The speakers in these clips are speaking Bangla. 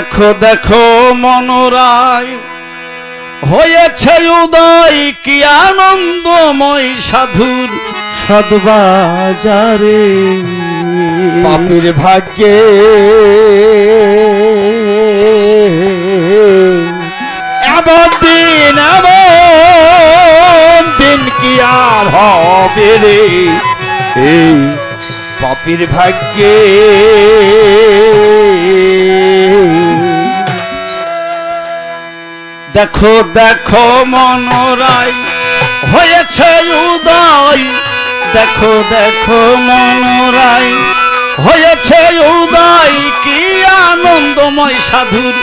দেখো দেখো মনোরায় হয়েছে উদয়, কি আনন্দময় সাধুর সদবাজারে পাপির ভাগ্যে এমন দিন কি আর হবে রে? এই পাপির ভাগ্যে দেখো দেখো, মনোরায় হয়েছে উদয়। দেখো দেখো, মনোরায় হয়েছে উদয়। কি আনন্দময় সাধুর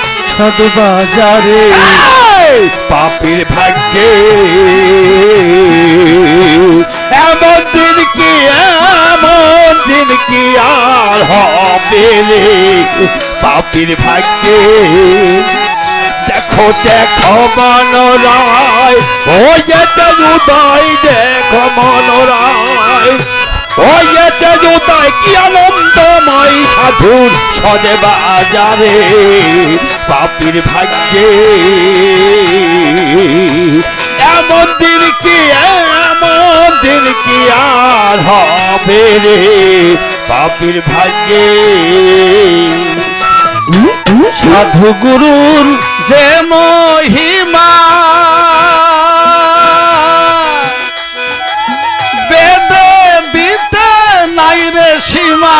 এই পাপির ভাগ্যে এমন দিন কি, এমন দিন কি আর হবে পাপির ভাগ্যে দেখো দেখো মনোরায় হয়েছে উদয় দেখো মনোরায় হয়েছে উদয়, কি আনন্দময় সাধুর সদে বাজারে পাপির ভাগ্যে। এমন দিন কি, এমন দিন কি আর হবে রে পাপির ভাগ্যে? সাধু গুরুর যে মহিমা বেদে বিতে নাই রে সীমা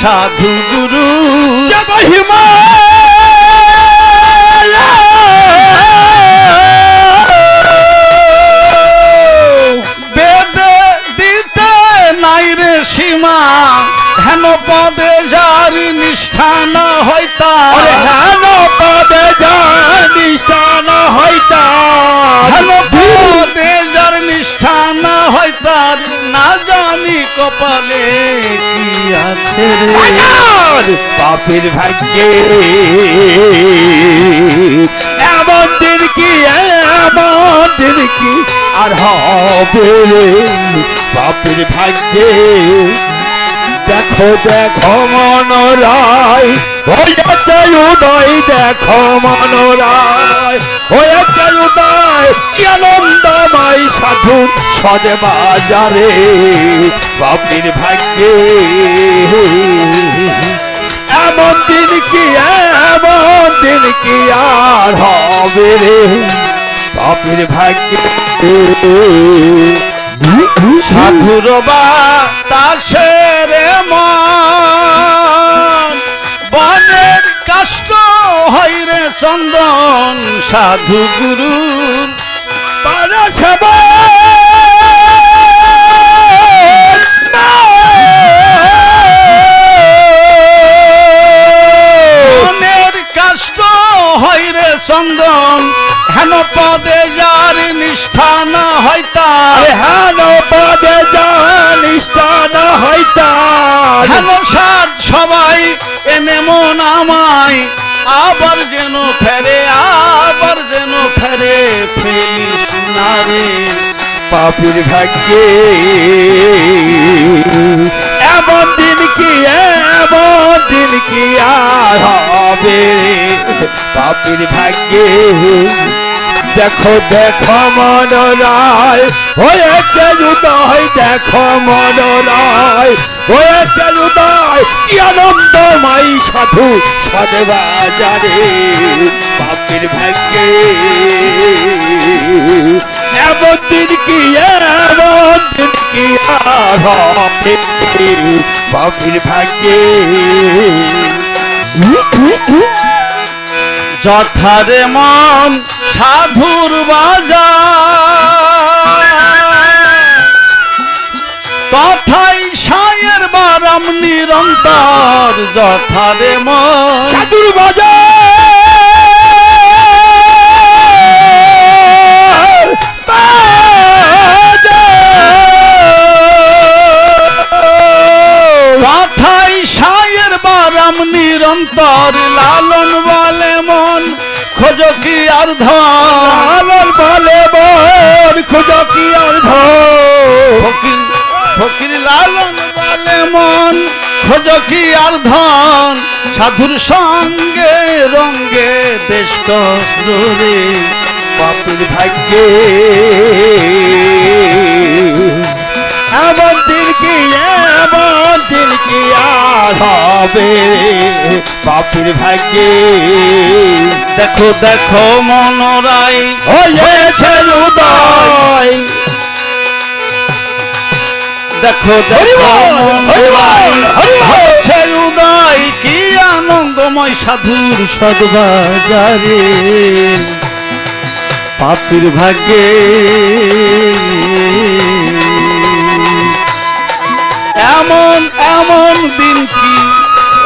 সাধু গুরু। যে মহিমা বেদে দিতে নাই রে সীমা হেন পদে যার নিষ্ঠা না হইতা হেন পাপের ভাগ্যে এমন দিন কি, এমন দিন কি আর হবে? পাপের ভাগ্যে দেখো দেখো মনোরায় হয়েছে উদয়, দেখো মনোরায় হয়েছে উদয়, কি আনন্দময় সাধু সদে বাজারে ভাগ্যে। এমন দিন কি, এমন দিন কি আর হবে রে? বাপির ভাগ্যে। সাধুর বা তাসে রে মন। বনের কাষ্ট হয় চন্দন সাধু গুরু পারসব বনের চন্দন হেন পদে যার নিষ্ঠা না হইতা হেন পদে যার নিষ্ঠা না হইতা হেন সাত সবাই এনে মন আমায় আবার যেন ফেরে আবার যেন ফেরে ফেলি নারে। পাপির ভাগ্যে পাপির ভাগ্যে। দেখো দেখো মনোরায় হয়েছে উদয় দেখো মনোরায় হয়েছে উদয় কি আনন্দময় সাধু সদবাজারে। পাপির ভাগ্যে। এমন কি এমন দিন কি আর পাপির ভাগ্যে। যথারে মন সাধুর বাজার। তথাই সায়ের বারাম নিরন্তর যথারে মন সাধুর বাজার। বাজার আর লালন বলে খুঁজ কি আর ধর ফকির ফকির লালন বলে মন খোঁজ কি আর ধন সাধুর সঙ্গে রঙ্গে দেশ রে পাপির ভাগ্যে এমন দিন কি এমন দিন কি আর হবে? পাপির ভাগ্যে। দেখো দেখো মনরাই হয়েছে উদয়। দেখো দেখো। হচ্ছে উদয় কি আনন্দময় সাধুর সদবাজারে। পাপির ভাগ্যে এমন দিন কি?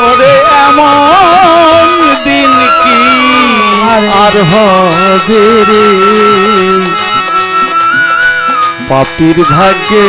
ওরে এমন দিন কি? আর। হবে রে পাপির ভাগ্যে